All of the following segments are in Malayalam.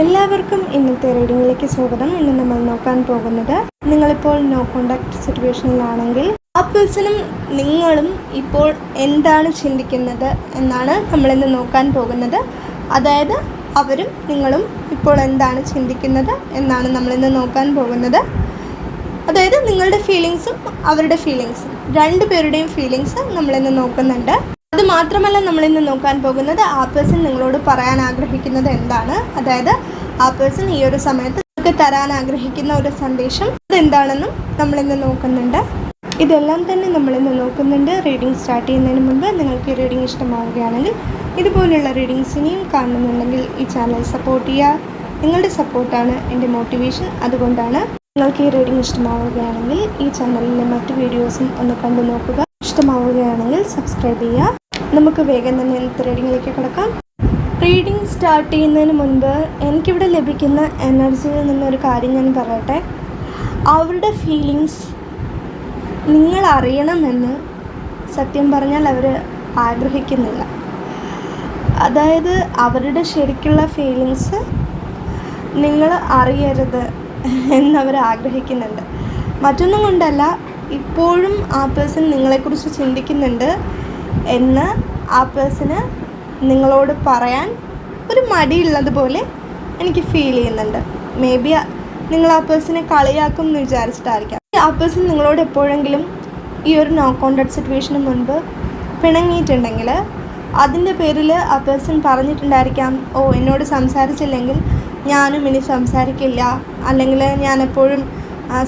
എല്ലാവർക്കും ഇന്നത്തെ റീഡിങ്ങിലേക്ക് സ്വാഗതം. ഇന്ന് നമ്മൾ നോക്കാൻ പോകുന്നത് നിങ്ങളിപ്പോൾ നോ കോണ്ടാക്ട് സിറ്റുവേഷനിലാണെങ്കിൽ ആ പേഴ്സണും നിങ്ങളും ഇപ്പോൾ എന്താണ് ചിന്തിക്കുന്നത് എന്നാണ് നമ്മളിന്ന് നോക്കാൻ പോകുന്നത്. അതായത് അവരും നിങ്ങളും ഇപ്പോൾ എന്താണ് ചിന്തിക്കുന്നത് എന്നാണ് നമ്മളിന്ന് നോക്കാൻ പോകുന്നത്. അതായത് നിങ്ങളുടെ ഫീലിങ്സും അവരുടെ ഫീലിങ്സും രണ്ടുപേരുടെയും ഫീലിങ്സ് നമ്മളിന്ന് നോക്കുന്നുണ്ട്. അത് മാത്രമല്ല നമ്മൾ ഇന്ന് നോക്കാൻ പോകുന്നത് ആ പേഴ്സൺ നിങ്ങളോട് പറയാൻ ആഗ്രഹിക്കുന്നത് എന്താണ്? അതായത് ആ പേഴ്സൺ ഈ ഒരു സമയത്ത് നിങ്ങൾക്ക് തരാൻ ആഗ്രഹിക്കുന്ന ഒരു സന്ദേശം അതെന്താണെന്നും നമ്മളിന്ന് നോക്കുന്നുണ്ട്. ഇതെല്ലാം തന്നെ നമ്മളിന്ന് നോക്കുന്നുണ്ട്. റീഡിംഗ് സ്റ്റാർട്ട് ചെയ്യുന്നതിന് മുമ്പ് നിങ്ങൾക്ക് റീഡിംഗ് ഇഷ്ടമാവുകയാണെങ്കിൽ ഇതുപോലുള്ള റീഡിങ്സ് ഇനിയും കാണുന്നുണ്ടെങ്കിൽ ഈ ചാനൽ സപ്പോർട്ട് ചെയ്യുക. നിങ്ങളുടെ സപ്പോർട്ടാണ് എന്റെ മോട്ടിവേഷൻ അതുകൊണ്ടാണ് നിങ്ങൾക്ക് ഈ റീഡിംഗ് ഇഷ്ടമാവുകയാണെങ്കിൽ ഈ ചാനലിലെ മറ്റ് വീഡിയോസും ഒന്ന് കണ്ടു നോക്കുക. ഇഷ്ടമാവുകയാണെങ്കിൽ സബ്സ്ക്രൈബ് ചെയ്യുക. നമുക്ക് വേഗം തന്നെ ഇന്നത്തെ റീഡിങ്ങിലേക്ക് കിടക്കാം. റീഡിംഗ് സ്റ്റാർട്ട് ചെയ്യുന്നതിന് മുൻപ് എനിക്കിവിടെ ലഭിക്കുന്ന എനർജിയിൽ നിന്നൊരു കാര്യം ഞാൻ പറയട്ടെ. അവരുടെ ഫീലിങ്സ് നിങ്ങൾ അറിയണമെന്ന് സത്യം പറഞ്ഞാൽ അവർ ആഗ്രഹിക്കുന്നില്ല. അതായത് അവരുടെ ശരിക്കുള്ള ഫീലിങ്സ് നിങ്ങൾ അറിയരുത് എന്നവർ ആഗ്രഹിക്കുന്നുണ്ട്. മറ്റൊന്നും കൊണ്ടല്ല ഇപ്പോഴും ആ പേഴ്സൺ നിങ്ങളെക്കുറിച്ച് ചിന്തിക്കുന്നുണ്ട് എന്ന് ആ പേഴ്സണ് നിങ്ങളോട് പറയാൻ ഒരു മടിയുള്ളതുപോലെ എനിക്ക് ഫീൽ ചെയ്യുന്നുണ്ട്. മേ ബി നിങ്ങൾ ആ പേഴ്സണെ കളിയാക്കും എന്ന് വിചാരിച്ചിട്ടായിരിക്കാം. ആ പേഴ്സൺ നിങ്ങളോട് എപ്പോഴെങ്കിലും ഈ ഒരു നോ കോണ്ടാക്ട് സിറ്റുവേഷന് മുൻപ് പിണങ്ങിയിട്ടുണ്ടെങ്കിൽ അതിന്റെ പേരിൽ ആ പേഴ്സൺ പറഞ്ഞിട്ടുണ്ടായിരിക്കാം ഓ എന്നോട് സംസാരിച്ചില്ലെങ്കിൽ ഞാനും ഇനി സംസാരിക്കില്ല. അല്ലെങ്കിൽ ഞാൻ എപ്പോഴും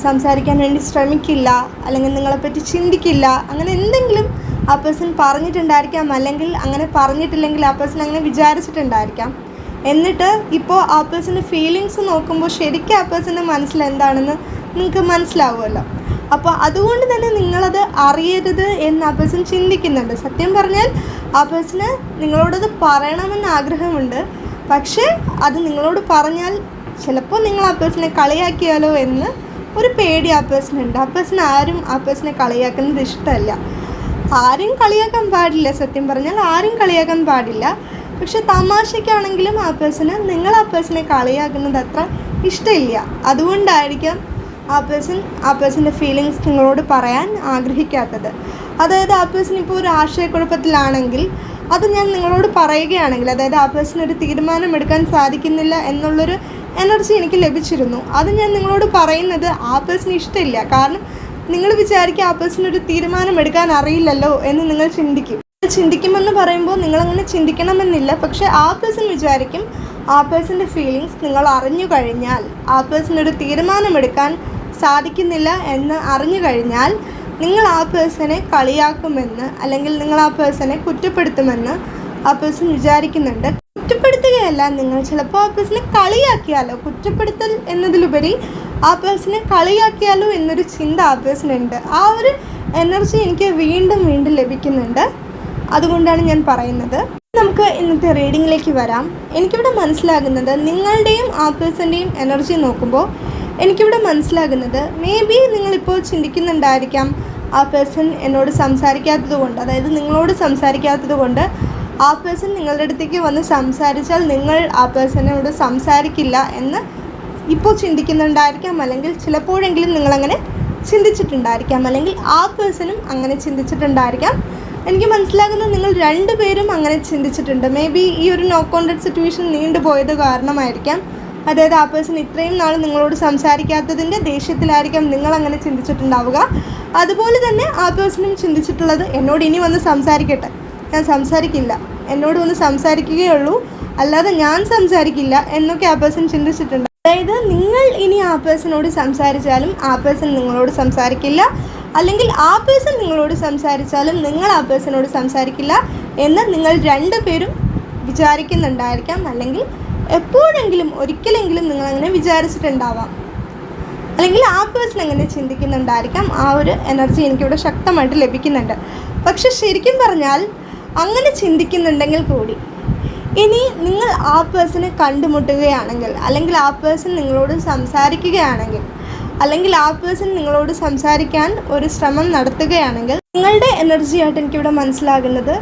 സംസാരിക്കാൻ വേണ്ടി ശ്രമിക്കില്ല അല്ലെങ്കിൽ നിങ്ങളെപ്പറ്റി ചിന്തിക്കില്ല അങ്ങനെ എന്തെങ്കിലും ആ പേഴ്സൺ പറഞ്ഞിട്ടുണ്ടായിരിക്കാം അല്ലെങ്കിൽ അങ്ങനെ പറഞ്ഞിട്ടില്ലെങ്കിൽ ആ പേഴ്സൺ അങ്ങനെ വിചാരിച്ചിട്ടുണ്ടായിരിക്കാം. എന്നിട്ട് ഇപ്പോൾ ആ പേഴ്സന്റെ ഫീലിങ്സ് നോക്കുമ്പോൾ ശരിക്കും ആ പേഴ്സന്റെ മനസ്സിൽ എന്താണെന്ന് നിങ്ങൾക്ക് മനസ്സിലാവുമല്ലോ. അപ്പോൾ അതുകൊണ്ട് തന്നെ നിങ്ങളത് അറിയരുത് എന്ന് ആ പേഴ്സൺ ചിന്തിക്കുന്നുണ്ട്. സത്യം പറഞ്ഞാൽ ആ പേഴ്സണ് നിങ്ങളോടത് പറയണമെന്ന് ആഗ്രഹമുണ്ട്. പക്ഷേ അത് നിങ്ങളോട് പറഞ്ഞാൽ ചിലപ്പോൾ നിങ്ങൾ ആ പേഴ്സണെ കളിയാക്കിയാലോ എന്ന് ഒരു പേടി ആ പേഴ്സണുണ്ട് ആ പേഴ്സൺ ആരും ആ പേഴ്സണെ കളിയാക്കുന്നത് ഇഷ്ടമല്ല. ആരും കളിയാക്കാൻ പാടില്ല സത്യം പറഞ്ഞാൽ ആരും കളിയാക്കാൻ പാടില്ല. പക്ഷെ തമാശയ്ക്കാണെങ്കിലും ആ പേഴ്സണ് നിങ്ങൾ ആ പേഴ്സണെ കളിയാക്കുന്നത് അത്ര ഇഷ്ടമില്ല. അതുകൊണ്ടായിരിക്കാം ആ പേഴ്സൺ ആ പേഴ്സന്റെ ഫീലിങ്സ് നിങ്ങളോട് പറയാൻ ആഗ്രഹിക്കാത്തത്. അതായത് ആ പേഴ്സൺ ഇപ്പോൾ ഒരു ആശയക്കുഴപ്പത്തിലാണെങ്കിൽ അത് ഞാൻ നിങ്ങളോട് പറയുകയാണെങ്കിൽ അതായത് ആ പേഴ്സൺ ഒരു തീരുമാനമെടുക്കാൻ സാധിക്കുന്നില്ല എന്നുള്ളൊരു എനർജി എനിക്ക് ലഭിച്ചിരുന്നു. അത് ഞാൻ നിങ്ങളോട് പറയുന്നത് ആ പേഴ്സൺ ഇഷ്ടമില്ല. കാരണം നിങ്ങൾ വിചാരിക്കുക ആ പേഴ്സൺ ഒരു തീരുമാനം എടുക്കാൻ അറിയില്ലല്ലോ എന്ന് നിങ്ങൾ ചിന്തിക്കും. ചിന്തിക്കുമെന്ന് പറയുമ്പോൾ നിങ്ങളങ്ങനെ ചിന്തിക്കണമെന്നില്ല. പക്ഷെ ആ പേഴ്സൺ വിചാരിക്കും ആ പേഴ്സന്റെ ഫീലിങ്സ് നിങ്ങൾ അറിഞ്ഞു കഴിഞ്ഞാൽ ആ പേഴ്സണൊരു തീരുമാനമെടുക്കാൻ സാധിക്കുന്നില്ല എന്ന് അറിഞ്ഞു കഴിഞ്ഞാൽ നിങ്ങൾ ആ പേഴ്സണെ കളിയാക്കുമെന്ന് അല്ലെങ്കിൽ നിങ്ങൾ ആ പേഴ്സണെ കുറ്റപ്പെടുത്തുമെന്ന് ആ പേഴ്സൺ വിചാരിക്കുന്നുണ്ട്. കുറ്റപ്പെടുത്തുകയല്ല നിങ്ങൾ ചിലപ്പോൾ ആ പേഴ്സണെ കളിയാക്കിയാലോ? കുറ്റപ്പെടുത്തൽ എന്നതിലുപരി ആ പേഴ്സണെ കളിയാക്കിയാലോ എന്നൊരു ചിന്ത ആ പേഴ്സണുണ്ട് ആ ഒരു എനർജി എനിക്ക് വീണ്ടും വീണ്ടും ലഭിക്കുന്നുണ്ട്. അതുകൊണ്ടാണ് ഞാൻ പറയുന്നത്. നമുക്ക് ഇന്നത്തെ റീഡിങ്ങിലേക്ക് വരാം. എനിക്കിവിടെ മനസ്സിലാകുന്നത് നിങ്ങളുടെയും ആ പേഴ്സന്റെയും എനർജി നോക്കുമ്പോൾ എനിക്കിവിടെ മനസ്സിലാകുന്നത് മേ ബി നിങ്ങളിപ്പോൾ ചിന്തിക്കുന്നുണ്ടായിരിക്കാം ആ പേഴ്സൺ എന്നോട് സംസാരിക്കാത്തത് കൊണ്ട് അതായത് നിങ്ങളോട് സംസാരിക്കാത്തത് കൊണ്ട് ആ പേഴ്സൺ നിങ്ങളുടെ അടുത്തേക്ക് വന്ന് സംസാരിച്ചാൽ നിങ്ങൾ ആ പേഴ്സണോട് സംസാരിക്കില്ല എന്ന് ഇപ്പോൾ ചിന്തിക്കുന്നുണ്ടായിരിക്കാം. അല്ലെങ്കിൽ ചിലപ്പോഴെങ്കിലും നിങ്ങളങ്ങനെ ചിന്തിച്ചിട്ടുണ്ടായിരിക്കാം. അല്ലെങ്കിൽ ആ പേഴ്സണും അങ്ങനെ ചിന്തിച്ചിട്ടുണ്ടായിരിക്കാം. എനിക്ക് മനസ്സിലാകുന്നത് നിങ്ങൾ രണ്ടുപേരും അങ്ങനെ ചിന്തിച്ചിട്ടുണ്ട്. മേ ബി ഈ ഒരു നോ കോൺടാക്ട് സിറ്റുവേഷൻ നീണ്ടുപോയത് കാരണമായിരിക്കാം. അതായത് ആ പേഴ്സൺ ഇത്രയും നാൾ നിങ്ങളോട് സംസാരിക്കാത്തതിന്റെ ദേഷ്യത്തിലായിരിക്കാം നിങ്ങൾ അങ്ങനെ ചിന്തിച്ചിട്ടുണ്ടാവുക. അതുപോലെ തന്നെ ആ പേഴ്സണും ചിന്തിച്ചിട്ടുള്ളത് എന്നോട് ഇനി വന്ന് സംസാരിക്കട്ടെ. ഞാൻ സംസാരിക്കില്ല. എന്നോട് ഒന്ന് സംസാരിക്കുകയുള്ളൂ. അല്ലാതെ ഞാൻ സംസാരിക്കില്ല എന്നൊക്കെ ആ പേഴ്സൺ ചിന്തിച്ചിട്ടുണ്ട്. അതായത് നിങ്ങൾ ഇനി ആ പേഴ്സണോട് സംസാരിച്ചാലും ആ പേഴ്സൺ നിങ്ങളോട് സംസാരിക്കില്ല. അല്ലെങ്കിൽ ആ പേഴ്സൺ നിങ്ങളോട് സംസാരിച്ചാലും നിങ്ങൾ ആ പേഴ്സണോട് സംസാരിക്കില്ല എന്ന് നിങ്ങൾ രണ്ടുപേരും വിചാരിക്കുന്നുണ്ടായിരിക്കാം. അല്ലെങ്കിൽ എപ്പോഴെങ്കിലും ഒരിക്കലെങ്കിലും നിങ്ങൾ അങ്ങനെ വിചാരിച്ചിട്ടുണ്ടാവാം. അല്ലെങ്കിൽ ആ പേഴ്സൺ അങ്ങനെ ചിന്തിക്കുന്നുണ്ടായിരിക്കാം. ആ ഒരു എനർജി എനിക്കിവിടെ ശക്തമായിട്ട് ലഭിക്കുന്നുണ്ട്. പക്ഷെ ശരിക്കും പറഞ്ഞാൽ അങ്ങനെ ചിന്തിക്കുന്നുണ്ടെങ്കിൽ കൂടി. ഇനി നിങ്ങൾ ആ പേഴ്സണെ കണ്ടുമുട്ടുകയാണെങ്കിൽ അല്ലെങ്കിൽ ആ പേഴ്സൺ നിങ്ങളോട് സംസാരിക്കുകയാണെങ്കിൽ അല്ലെങ്കിൽ ആ പേഴ്സൺ നിങ്ങളോട് സംസാരിക്കാൻ ഒരു ശ്രമം നടത്തുകയാണെങ്കിൽ നിങ്ങളുടെ എനർജിയായിട്ട് എനിക്കിവിടെ മനസ്സിലാകുന്നത്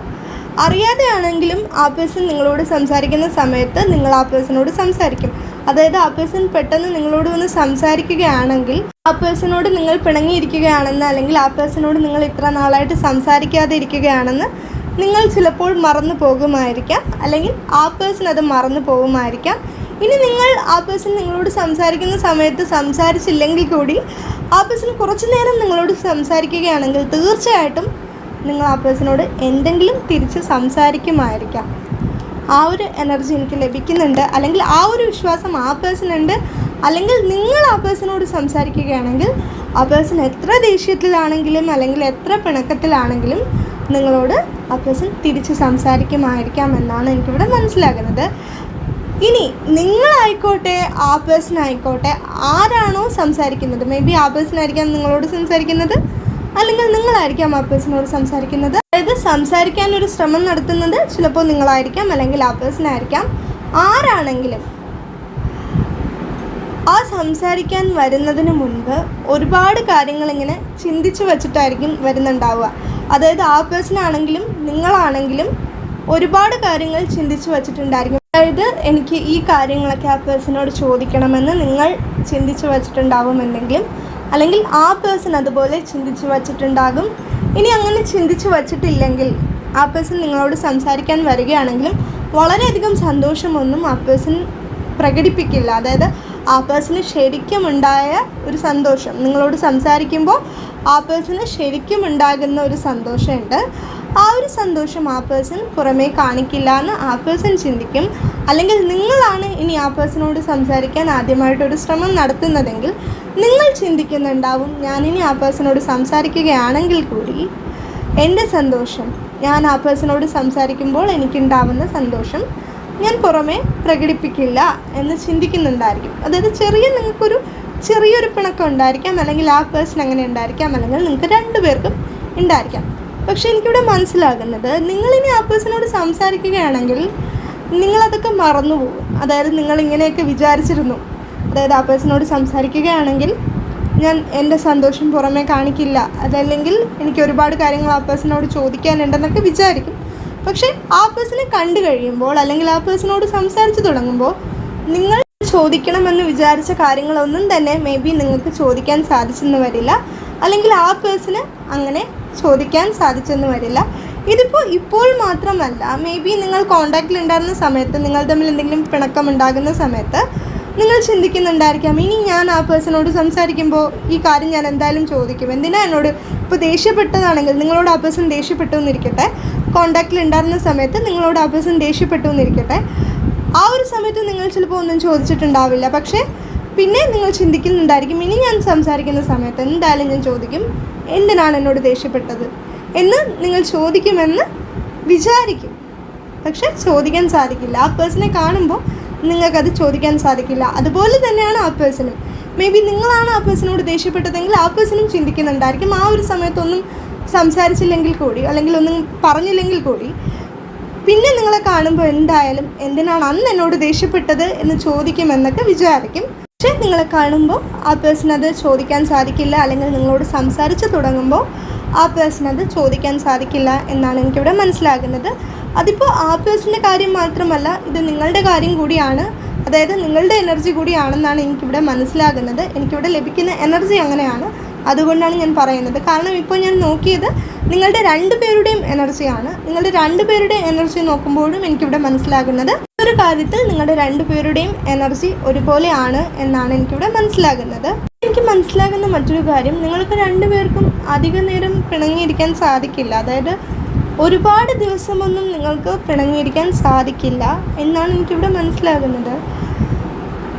അറിയാതെയാണെങ്കിലും ആ പേഴ്സൺ നിങ്ങളോട് സംസാരിക്കുന്ന സമയത്ത് നിങ്ങൾ ആ പേഴ്സണോട് സംസാരിക്കും. അതായത് ആ പേഴ്സൺ പെട്ടെന്ന് നിങ്ങളോട് വന്ന് സംസാരിക്കുകയാണെങ്കിൽ ആ പേഴ്സണോട് നിങ്ങൾ പിണങ്ങിയിരിക്കുകയാണെന്ന് അല്ലെങ്കിൽ ആ പേഴ്സണോട് നിങ്ങൾ ഇത്ര നാളായിട്ട് സംസാരിക്കാതെ ഇരിക്കുകയാണെന്ന് നിങ്ങൾ ചിലപ്പോൾ മറന്നു പോകുമായിരിക്കാം അല്ലെങ്കിൽ ആ പേഴ്സൺ അത് മറന്നു പോകുമായിരിക്കാം. ഇനി നിങ്ങൾ ആ പേഴ്സൺ നിങ്ങളോട് സംസാരിക്കുന്ന സമയത്ത് സംസാരിച്ചില്ലെങ്കിൽ കൂടി ആ പേഴ്സൺ കുറച്ച് നേരം നിങ്ങളോട് സംസാരിക്കുകയാണെങ്കിൽ തീർച്ചയായിട്ടും നിങ്ങൾ ആ പേഴ്സണോട് എന്തെങ്കിലും തിരിച്ച് സംസാരിക്കുമായിരിക്കാം. ആ ഒരു എനർജി എനിക്ക് ലഭിക്കുന്നുണ്ട് അല്ലെങ്കിൽ ആ ഒരു വിശ്വാസം ആ പേഴ്സൺ ഉണ്ട് അല്ലെങ്കിൽ നിങ്ങൾ ആ പേഴ്സണോട് സംസാരിക്കുകയാണെങ്കിൽ ആ പേഴ്സൺ എത്ര ദേഷ്യത്തിലാണെങ്കിലും അല്ലെങ്കിൽ എത്ര പിണക്കത്തിലാണെങ്കിലും നിങ്ങളോട് ആ പേഴ്സൺ തിരിച്ച് സംസാരിക്കുമായിരിക്കാം എന്നാണ് എനിക്കിവിടെ മനസ്സിലാകുന്നത്. ഇനി നിങ്ങളായിക്കോട്ടെ ആ പേഴ്സൺ ആയിക്കോട്ടെ ആരാണോ സംസാരിക്കുന്നത്? മേ ബി ആ പേഴ്സൺ ആയിരിക്കാം നിങ്ങളോട് സംസാരിക്കുന്നത് അല്ലെങ്കിൽ നിങ്ങളായിരിക്കാം ആ പേഴ്സണോട് സംസാരിക്കുന്നത്. അതായത് സംസാരിക്കാൻ ഒരു ശ്രമം നടത്തുന്നത് ചിലപ്പോൾ നിങ്ങളായിരിക്കാം അല്ലെങ്കിൽ ആ പേഴ്സണായിരിക്കാം ആരാണെങ്കിലും ആ സംസാരിക്കാൻ വരുന്നതിന് മുൻപ് ഒരുപാട് കാര്യങ്ങൾ ഇങ്ങനെ ചിന്തിച്ചു വച്ചിട്ടായിരിക്കും വരുന്നുണ്ടാവുക. അതായത് ആ പേഴ്സൺ ആണെങ്കിലും നിങ്ങളാണെങ്കിലും ഒരുപാട് കാര്യങ്ങൾ ചിന്തിച്ചു വച്ചിട്ടുണ്ടായിരിക്കും. അതായത് എനിക്ക് ഈ കാര്യങ്ങളൊക്കെ ആ പേഴ്സണോട് ചോദിക്കണമെന്ന് നിങ്ങൾ ചിന്തിച്ചു വച്ചിട്ടുണ്ടാവുമെന്നെങ്കിലും അല്ലെങ്കിൽ ആ പേഴ്സൺ അതുപോലെ ചിന്തിച്ചു വച്ചിട്ടുണ്ടാകും. ഇനി അങ്ങനെ ചിന്തിച്ചു വച്ചിട്ടില്ലെങ്കിൽ ആ പേഴ്സൺ നിങ്ങളോട് സംസാരിക്കാൻ വരികയാണെങ്കിലും വളരെയധികം സന്തോഷമൊന്നും ആ പേഴ്സൺ പ്രകടിപ്പിക്കില്ല. അതായത് ആ പേഴ്സണ് ശരിക്കും ഉണ്ടായ ഒരു സന്തോഷം. നിങ്ങളോട് സംസാരിക്കുമ്പോൾ ആ പേഴ്സണ് ശരിക്കും ഉണ്ടാകുന്ന ഒരു സന്തോഷമുണ്ട്. ആ ഒരു സന്തോഷം ആ പേഴ്സൺ പുറമേ കാണിക്കില്ല എന്ന് ആ പേഴ്സൺ ചിന്തിക്കും. അല്ലെങ്കിൽ നിങ്ങളാണ് ഇനി ആ പേഴ്സണോട് സംസാരിക്കാൻ ആദ്യമായിട്ടൊരു ശ്രമം നടത്തുന്നതെങ്കിൽ നിങ്ങൾ ചിന്തിക്കുന്നുണ്ടാവും ഞാനിനി ആ പേഴ്സണോട് സംസാരിക്കുകയാണെങ്കിൽ കൂടി എന്റെ സന്തോഷം. ഞാൻ ആ പേഴ്സണോട് സംസാരിക്കുമ്പോൾ എനിക്കുണ്ടാവുന്ന സന്തോഷം. ഞാൻ പുറമെ പ്രകടിപ്പിക്കില്ല എന്ന് ചിന്തിക്കുന്നുണ്ടായിരിക്കും. അതായത് ചെറിയ നിങ്ങൾക്കൊരു ചെറിയൊരു പിണക്കം ഉണ്ടായിരിക്കാം അല്ലെങ്കിൽ ആ പേഴ്സൺ അങ്ങനെ ഉണ്ടായിരിക്കാം അല്ലെങ്കിൽ നിങ്ങൾക്ക് രണ്ടുപേർക്കും ഉണ്ടായിരിക്കാം. പക്ഷേ എനിക്കിവിടെ മനസ്സിലാകുന്നത് നിങ്ങളിനി ആ പേഴ്സണോട് സംസാരിക്കുകയാണെങ്കിൽ നിങ്ങളതൊക്കെ മറന്നുപോകും. അതായത് നിങ്ങളിങ്ങനെയൊക്കെ വിചാരിച്ചിരുന്നു. അതായത് ആ പേഴ്സണോട് സംസാരിക്കുകയാണെങ്കിൽ ഞാൻ എന്റെ സന്തോഷം പുറമേ കാണിക്കില്ല. അതല്ലെങ്കിൽ എനിക്ക് ഒരുപാട് കാര്യങ്ങൾ ആ പേഴ്സണോട് ചോദിക്കാനുണ്ടെന്നൊക്കെ വിചാരിക്കും. പക്ഷേ ആ പേഴ്സണെ കണ്ടു കഴിയുമ്പോൾ അല്ലെങ്കിൽ ആ പേഴ്സണോട് സംസാരിച്ച് തുടങ്ങുമ്പോൾ നിങ്ങൾ ചോദിക്കണമെന്ന് വിചാരിച്ച കാര്യങ്ങളൊന്നും തന്നെ മേ ബി നിങ്ങൾക്ക് ചോദിക്കാൻ സാധിച്ചെന്ന് വരില്ല. അല്ലെങ്കിൽ ആ പേഴ്സണ് അങ്ങനെ ചോദിക്കാൻ സാധിച്ചെന്ന് വരില്ല. ഇതിപ്പോൾ ഇപ്പോൾ മാത്രമല്ല മേ ബി നിങ്ങൾ കോണ്ടാക്റ്റിൽ ഉണ്ടായിരുന്ന സമയത്ത് നിങ്ങൾ തമ്മിൽ എന്തെങ്കിലും പിണക്കം ഉണ്ടാകുന്ന സമയത്ത് നിങ്ങൾ ചിന്തിക്കുന്നുണ്ടായിരിക്കാം ഇനി ഞാൻ ആ പേഴ്സണോട് സംസാരിക്കുമ്പോൾ ഈ കാര്യം ഞാൻ എന്തായാലും ചോദിക്കും. എന്തിനാ എന്നോട് ഇപ്പോൾ ദേഷ്യപ്പെട്ടതാണെങ്കിൽ നിങ്ങളോട് ആ പേഴ്സൺ ദേഷ്യപ്പെട്ടു എന്നിരിക്കട്ടെ കോണ്ടാക്റ്റിൽ ഉണ്ടായിരുന്ന സമയത്ത് നിങ്ങളോട് ആ ദേഷ്യപ്പെട്ടു എന്നിരിക്കട്ടെ. ആ ഒരു സമയത്ത് നിങ്ങൾ ചിലപ്പോൾ ഒന്നും ചോദിച്ചിട്ടുണ്ടാവില്ല. പക്ഷേ പിന്നെ നിങ്ങൾ ചിന്തിക്കുന്നുണ്ടായിരിക്കും ഇനി ഞാൻ സംസാരിക്കുന്ന സമയത്ത് എന്തായാലും ഞാൻ ചോദിക്കും എന്തിനാണ് എന്നോട് ദേഷ്യപ്പെട്ടത്? എന്ന് നിങ്ങൾ ചോദിക്കുമെന്ന് വിചാരിക്കും. പക്ഷെ ചോദിക്കാൻ സാധിക്കില്ല. ആ പേഴ്സണെ കാണുമ്പോൾ നിങ്ങൾക്കത് ചോദിക്കാൻ സാധിക്കില്ല. അതുപോലെ തന്നെയാണ് ആ പേഴ്സണും മേ ബി നിങ്ങളാണ് ആ പേഴ്സണോട് ദേഷ്യപ്പെട്ടതെങ്കിൽ ആ പേഴ്സണും ചിന്തിക്കുന്നുണ്ടായിരിക്കും. ആ ഒരു സമയത്തൊന്നും സംസാരിച്ചില്ലെങ്കിൽ കൂടി അല്ലെങ്കിൽ ഒന്നും പറഞ്ഞില്ലെങ്കിൽ കൂടി പിന്നെ നിങ്ങളെ കാണുമ്പോൾ എന്തായാലും എന്തിനാണ് അന്ന് എന്നോട് ദേഷ്യപ്പെട്ടത് എന്ന് ചോദിക്കുമെന്നൊക്കെ വിചാരിക്കും. പക്ഷേ നിങ്ങളെ കാണുമ്പോൾ ആ പേഴ്സൺ അത് ചോദിക്കാൻ സാധിക്കില്ല അല്ലെങ്കിൽ നിങ്ങളോട് സംസാരിച്ച് തുടങ്ങുമ്പോൾ ആ പേഴ്സൺ അത് ചോദിക്കാൻ സാധിക്കില്ല എന്നാണ് എനിക്കിവിടെ മനസ്സിലാകുന്നത്. അതിപ്പോൾ ആ പേഴ്സന്റെ കാര്യം മാത്രമല്ല ഇത് നിങ്ങളുടെ കാര്യം കൂടിയാണ്. അതായത് നിങ്ങളുടെ എനർജി കൂടിയാണെന്നാണ് എനിക്കിവിടെ മനസ്സിലാകുന്നത്. എനിക്കിവിടെ ലഭിക്കുന്ന എനർജി അങ്ങനെയാണ്. അതുകൊണ്ടാണ് ഞാൻ പറയുന്നത്. കാരണം ഇപ്പോൾ ഞാൻ നോക്കിയത് നിങ്ങളുടെ രണ്ട് പേരുടെയും എനർജിയാണ് നിങ്ങളുടെ രണ്ട് പേരുടെ എനർജി നോക്കുമ്പോഴും എനിക്കിവിടെ മനസ്സിലാകുന്നത് ഒരു കാര്യത്തിൽ നിങ്ങളുടെ രണ്ട് പേരുടെയും എനർജി ഒരുപോലെയാണ് എന്നാണ് എനിക്കിവിടെ മനസ്സിലാകുന്നത്. എനിക്ക് മനസ്സിലാകുന്ന മറ്റൊരു കാര്യം നിങ്ങൾക്ക് രണ്ടുപേർക്കും അധിക നേരം പിണങ്ങിയിരിക്കാൻ സാധിക്കില്ല. അതായത് ഒരുപാട് ദിവസമൊന്നും നിങ്ങൾക്ക് പിണങ്ങിയിരിക്കാൻ സാധിക്കില്ല എന്നാണ് എനിക്കിവിടെ മനസ്സിലാകുന്നത്.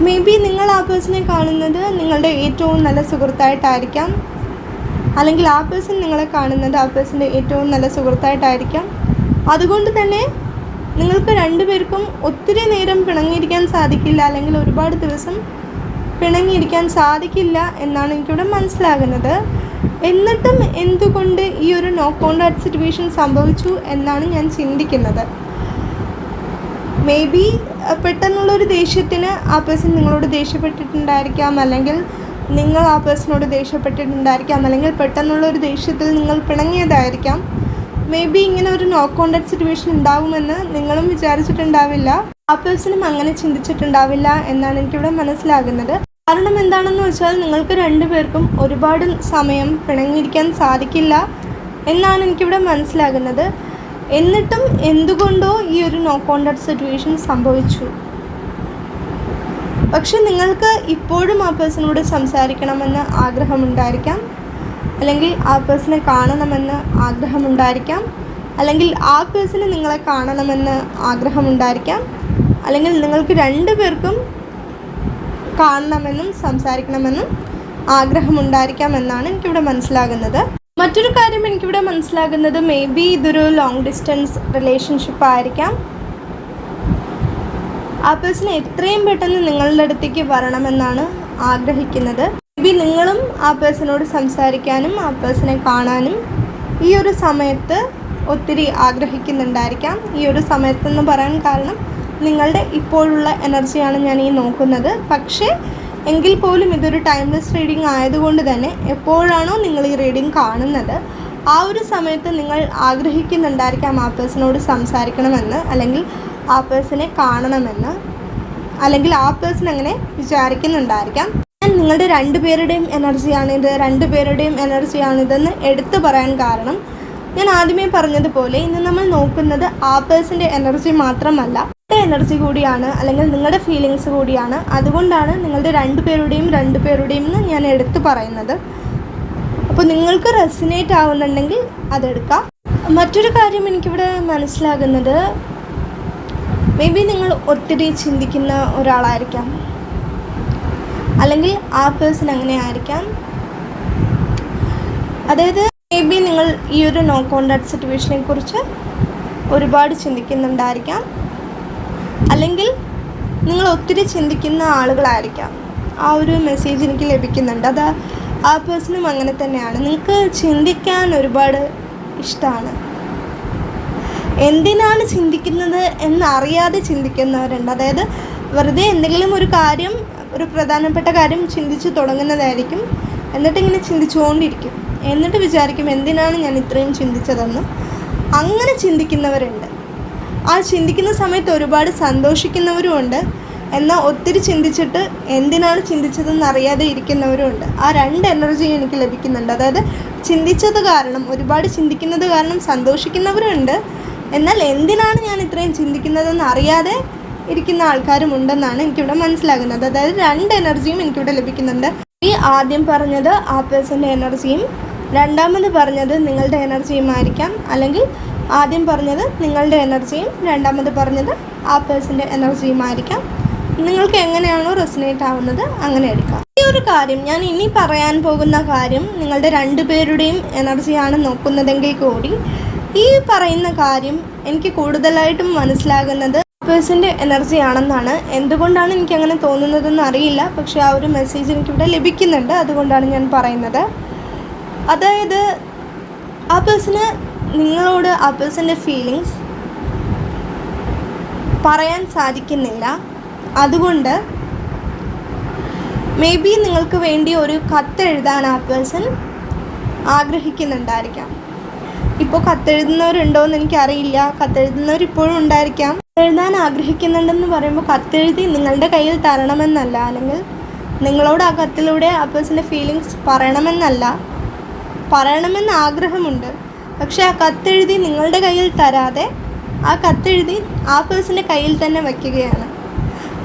മേ ബി നിങ്ങൾ ആ പേഴ്സണെ കാണുന്നത് നിങ്ങളുടെ ഏറ്റവും നല്ല സുഹൃത്തായിട്ടായിരിക്കാം. അല്ലെങ്കിൽ ആ പേഴ്സൺ നിങ്ങളെ കാണുന്നത് ആ പേഴ്സന്റെ ഏറ്റവും നല്ല സുഹൃത്തായിട്ടായിരിക്കാം. അതുകൊണ്ട് തന്നെ നിങ്ങൾക്ക് രണ്ടുപേർക്കും ഒത്തിരി നേരം പിണങ്ങിയിരിക്കാൻ സാധിക്കില്ല. അല്ലെങ്കിൽ ഒരുപാട് ദിവസം പിണങ്ങിയിരിക്കാൻ സാധിക്കില്ല എന്നാണ് എനിക്കിവിടെ മനസ്സിലാകുന്നത്. എന്നിട്ടും എന്തുകൊണ്ട് ഈ ഒരു നോ കോണ്ടാക്ട് സിറ്റുവേഷൻ സംഭവിച്ചു എന്നാണ് ഞാൻ ചിന്തിക്കുന്നത്. മേ ബി പെട്ടെന്നുള്ളൊരു ദേഷ്യത്തിന് ആ പേഴ്സൺ നിങ്ങളോട് ദേഷ്യപ്പെട്ടിട്ടുണ്ടായിരിക്കാം. അല്ലെങ്കിൽ നിങ്ങൾ ആ പേഴ്സണോട് ദേഷ്യപ്പെട്ടിട്ടുണ്ടായിരിക്കാം. അല്ലെങ്കിൽ പെട്ടെന്നുള്ള ഒരു ദേഷ്യത്തിൽ നിങ്ങൾ പിണങ്ങിയതായിരിക്കാം. മേ ബി ഇങ്ങനെ ഒരു നോ കോണ്ടാക്ട് സിറ്റുവേഷൻ ഉണ്ടാവുമെന്ന് നിങ്ങളും വിചാരിച്ചിട്ടുണ്ടാവില്ല. ആ പേഴ്സണും അങ്ങനെ ചിന്തിച്ചിട്ടുണ്ടാവില്ല എന്നാണ് എനിക്കിവിടെ മനസ്സിലാകുന്നത്. കാരണം എന്താണെന്ന് വെച്ചാൽ നിങ്ങൾക്ക് രണ്ടുപേർക്കും ഒരുപാട് സമയം പിണങ്ങിയിരിക്കാൻ സാധിക്കില്ല എന്നാണ് എനിക്കിവിടെ മനസ്സിലാകുന്നത്. എന്നിട്ടും എന്തുകൊണ്ടോ ഈ ഒരു നോ കോണ്ടാക്ട് സിറ്റുവേഷൻ സംഭവിച്ചു. പക്ഷെ നിങ്ങൾക്ക് ഇപ്പോഴും ആ പേഴ്സണോട് സംസാരിക്കണമെന്ന് ആഗ്രഹമുണ്ടായിരിക്കാം. അല്ലെങ്കിൽ ആ പേഴ്സണെ കാണണമെന്ന് ആഗ്രഹമുണ്ടായിരിക്കാം. അല്ലെങ്കിൽ ആ പേഴ്സണെ നിങ്ങളെ കാണണമെന്ന് ആഗ്രഹമുണ്ടായിരിക്കാം. അല്ലെങ്കിൽ നിങ്ങൾക്ക് രണ്ടു പേർക്കും കാണണമെന്നും സംസാരിക്കണമെന്നും ആഗ്രഹമുണ്ടായിരിക്കാം എന്നാണ് എനിക്കിവിടെ മനസ്സിലാകുന്നത്. മറ്റൊരു കാര്യം എനിക്കിവിടെ മനസ്സിലാകുന്നത് മേ ബി ഇതൊരു ലോങ് ഡിസ്റ്റൻസ് റിലേഷൻഷിപ്പ് ആയിരിക്കാം. ആ പേഴ്സൺ എത്രയും പെട്ടെന്ന് നിങ്ങളുടെ അടുത്തേക്ക് വരണമെന്നാണ് ആഗ്രഹിക്കുന്നത്. മേ ബി നിങ്ങളും ആ പേഴ്സണോട് സംസാരിക്കാനും ആ പേഴ്സണെ കാണാനും ഈ ഒരു സമയത്ത് ഒത്തിരി ആഗ്രഹിക്കുന്നുണ്ടായിരിക്കാം. ഈ ഒരു സമയത്തെന്ന് പറയാൻ കാരണം നിങ്ങളുടെ ഇപ്പോഴുള്ള എനർജിയാണ് ഞാൻ ഈ നോക്കുന്നത്. പക്ഷേ എങ്കിൽ പോലും ഇതൊരു ടൈംലെസ് റീഡിംഗ് ആയതുകൊണ്ട് തന്നെ എപ്പോഴാണോ നിങ്ങൾ ഈ റീഡിംഗ് കാണുന്നത് ആ ഒരു സമയത്ത് നിങ്ങൾ ആഗ്രഹിക്കുന്നുണ്ടായിരിക്കാം ആ പേഴ്സണോട് സംസാരിക്കണമെന്ന് അല്ലെങ്കിൽ ആ പേഴ്സണെ കാണണമെന്ന് അല്ലെങ്കിൽ ആ പേഴ്സൺ അങ്ങനെ വിചാരിക്കുന്നുണ്ടായിരിക്കാം. ഞാൻ നിങ്ങളുടെ രണ്ടുപേരുടെയും എനർജിയാണിത് രണ്ടുപേരുടെയും എനർജിയാണിതെന്ന് എടുത്തു പറയാൻ കാരണം ഞാൻ ആദ്യമേ പറഞ്ഞതുപോലെ ഇന്ന് നമ്മൾ നോക്കുന്നത് ആ പേഴ്സന്റെ എനർജി മാത്രമല്ല എനർജി കൂടിയാണ് അല്ലെങ്കിൽ നിങ്ങളുടെ ഫീലിങ്സ് കൂടിയാണ്. അതുകൊണ്ടാണ് നിങ്ങളുടെ രണ്ട് പേരുടെയും രണ്ട് പേരുടെയും എന്ന് ഞാൻ എടുത്തു പറയുന്നത്. അപ്പോൾ നിങ്ങൾക്ക് റെസിനേറ്റ് ആവുന്നുണ്ടെങ്കിൽ അതെടുക്കാം. മറ്റൊരു കാര്യം എനിക്കിവിടെ മനസ്സിലാകുന്നത് മേ ബി നിങ്ങൾ ഒത്തിരി ചിന്തിക്കുന്ന ഒരാളായിരിക്കാം. അല്ലെങ്കിൽ ആ പേഴ്സൺ അങ്ങനെ ആയിരിക്കാം. അതായത് മേ ബി നിങ്ങൾ ഈ ഒരു നോ കോണ്ടാക്ട് സിറ്റുവേഷനെ കുറിച്ച് ഒരുപാട് ചിന്തിക്കുന്നുണ്ടായിരിക്കാം. അല്ലെങ്കിൽ നിങ്ങൾ ഒത്തിരി ചിന്തിക്കുന്ന ആളുകളായിരിക്കാം. ആ ഒരു മെസ്സേജ് എനിക്ക് ലഭിക്കുന്നുണ്ട്. അത് ആ പേഴ്സണും അങ്ങനെ തന്നെയാണ്. നിങ്ങൾക്ക് ചിന്തിക്കാൻ ഒരുപാട് ഇഷ്ടമാണ് എന്തിനാണ് ചിന്തിക്കുന്നത് എന്നറിയാതെ ചിന്തിക്കുന്നവരുണ്ട്. അതായത് വെറുതെ എന്തെങ്കിലും ഒരു കാര്യം ഒരു പ്രധാനപ്പെട്ട കാര്യം ചിന്തിച്ച് തുടങ്ങുന്നതായിരിക്കും. എന്നിട്ട് ഇങ്ങനെ ചിന്തിച്ചുകൊണ്ടിരിക്കും. എന്നിട്ട് വിചാരിക്കും എന്തിനാണ് ഞാൻ ഇത്രയും ചിന്തിച്ചതെന്ന്. അങ്ങനെ ചിന്തിക്കുന്നവരുണ്ട്. ആ ചിന്തിക്കുന്ന സമയത്ത് ഒരുപാട് സന്തോഷിക്കുന്നവരും ഉണ്ട്. എന്നാൽ ഒത്തിരി ചിന്തിച്ചിട്ട് എന്തിനാണ് ചിന്തിച്ചതെന്ന് അറിയാതെ ഇരിക്കുന്നവരും ആ രണ്ട് എനർജിയും എനിക്ക് ലഭിക്കുന്നുണ്ട്. അതായത് ചിന്തിച്ചത് കാരണം ഒരുപാട് ചിന്തിക്കുന്നത് കാരണം സന്തോഷിക്കുന്നവരുണ്ട് എന്നാൽ എന്തിനാണ് ഞാൻ ഇത്രയും ചിന്തിക്കുന്നതെന്ന് അറിയാതെ ഇരിക്കുന്ന ആൾക്കാരും ഉണ്ടെന്നാണ് എനിക്കിവിടെ മനസ്സിലാകുന്നത്. അതായത് രണ്ട് എനർജിയും എനിക്കിവിടെ ലഭിക്കുന്നുണ്ട്. ഈ ആദ്യം പറഞ്ഞത് ആ പേഴ്സന്റെ എനർജിയും രണ്ടാമത് പറഞ്ഞത് നിങ്ങളുടെ എനർജിയുമായിരിക്കാം അല്ലെങ്കിൽ ആദ്യം പറഞ്ഞത് നിങ്ങളുടെ എനർജിയും രണ്ടാമത് പറഞ്ഞത് ആ പേഴ്സന്റെ എനർജിയുമായിരിക്കാം. നിങ്ങൾക്ക് എങ്ങനെയാണോ റെസിനേറ്റ് ആവുന്നത് അങ്ങനെ എടുക്കാം. ഈ ഒരു കാര്യം ഞാൻ ഇനി പറയാൻ പോകുന്ന കാര്യം നിങ്ങളുടെ രണ്ടുപേരുടെയും എനർജിയാണ് നോക്കുന്നതെങ്കിൽ കൂടി ഈ പറയുന്ന കാര്യം എനിക്ക് കൂടുതലായിട്ടും മനസ്സിലാകുന്നത് പേഴ്സന്റെ എനർജി ആണെന്നാണ് എന്തുകൊണ്ടാണ് എനിക്ക് അങ്ങനെ തോന്നുന്നതെന്ന് അറിയില്ല. പക്ഷേ ആ ഒരു മെസ്സേജ് എനിക്കിവിടെ ലഭിക്കുന്നുണ്ട്. അതുകൊണ്ടാണ് ഞാൻ പറയുന്നത്. അതായത് ആ പേഴ്സണ് നിങ്ങളോട് ആ പേഴ്സന്റെ ഫീലിങ്സ് പറയാൻ സാധിക്കുന്നില്ല. അതുകൊണ്ട് മേ ബി നിങ്ങൾക്ക് വേണ്ടി ഒരു കത്തെഴുതാൻ ആ പേഴ്സൺ ആഗ്രഹിക്കുന്നുണ്ടായിരിക്കാം. ഇപ്പോൾ കത്തെഴുതുന്നവരുണ്ടോ എന്ന് എനിക്കറിയില്ല. കത്തെഴുതുന്നവർ ഇപ്പോഴും ഉണ്ടായിരിക്കാം. എഴുതാൻ ആഗ്രഹിക്കുന്നുണ്ടെന്ന് പറയുമ്പോൾ കത്തെഴുതി നിങ്ങളുടെ കയ്യിൽ തരണമെന്നല്ല. അല്ലെങ്കിൽ നിങ്ങളോട് ആ കത്തിലൂടെ ആ ഫീലിങ്സ് പറയണമെന്നല്ല. പറയണമെന്ന് ആഗ്രഹമുണ്ട്. പക്ഷേ ആ കത്തെഴുതി നിങ്ങളുടെ കയ്യിൽ തരാതെ ആ കത്തെഴുതി ആ പേഴ്സന്റെ കയ്യിൽ തന്നെ വയ്ക്കുകയാണ്.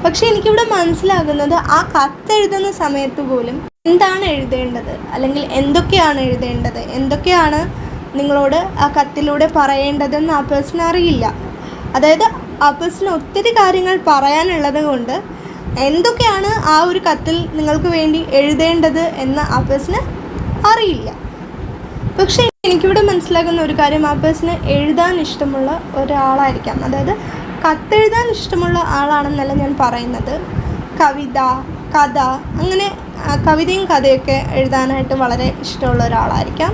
പക്ഷേ എനിക്കിവിടെ മനസ്സിലാകുന്നത് ആ കത്തെഴുതുന്ന സമയത്ത് പോലും എന്താണ് എഴുതേണ്ടത്? അല്ലെങ്കിൽ എന്തൊക്കെയാണ് എഴുതേണ്ടത്? എന്തൊക്കെയാണ് നിങ്ങളോട് ആ കത്തിലൂടെ പറയേണ്ടതെന്ന് ആ പേഴ്സൺ അറിയില്ല. അതായത് ആ പേഴ്സൺ ഒത്തിരി കാര്യങ്ങൾ പറയാനുള്ളത് കൊണ്ട് എന്തൊക്കെയാണ് ആ ഒരു കത്തിൽ നിങ്ങൾക്ക് വേണ്ടി എഴുതേണ്ടത് എന്ന് ആ പേഴ്സണ് അറിയില്ല. പക്ഷേ എനിക്കിവിടെ മനസ്സിലാക്കുന്ന ഒരു കാര്യം ആ പേഴ്സണ് എഴുതാൻ ഇഷ്ടമുള്ള ഒരാളായിരിക്കാം. അതായത് കത്തെഴുതാൻ ഇഷ്ടമുള്ള ആളാണെന്നല്ല ഞാൻ പറയുന്നത്. കവിത കഥ അങ്ങനെ കവിതയും കഥയൊക്കെ എഴുതാനായിട്ട് വളരെ ഇഷ്ടമുള്ള ഒരാളായിരിക്കാം.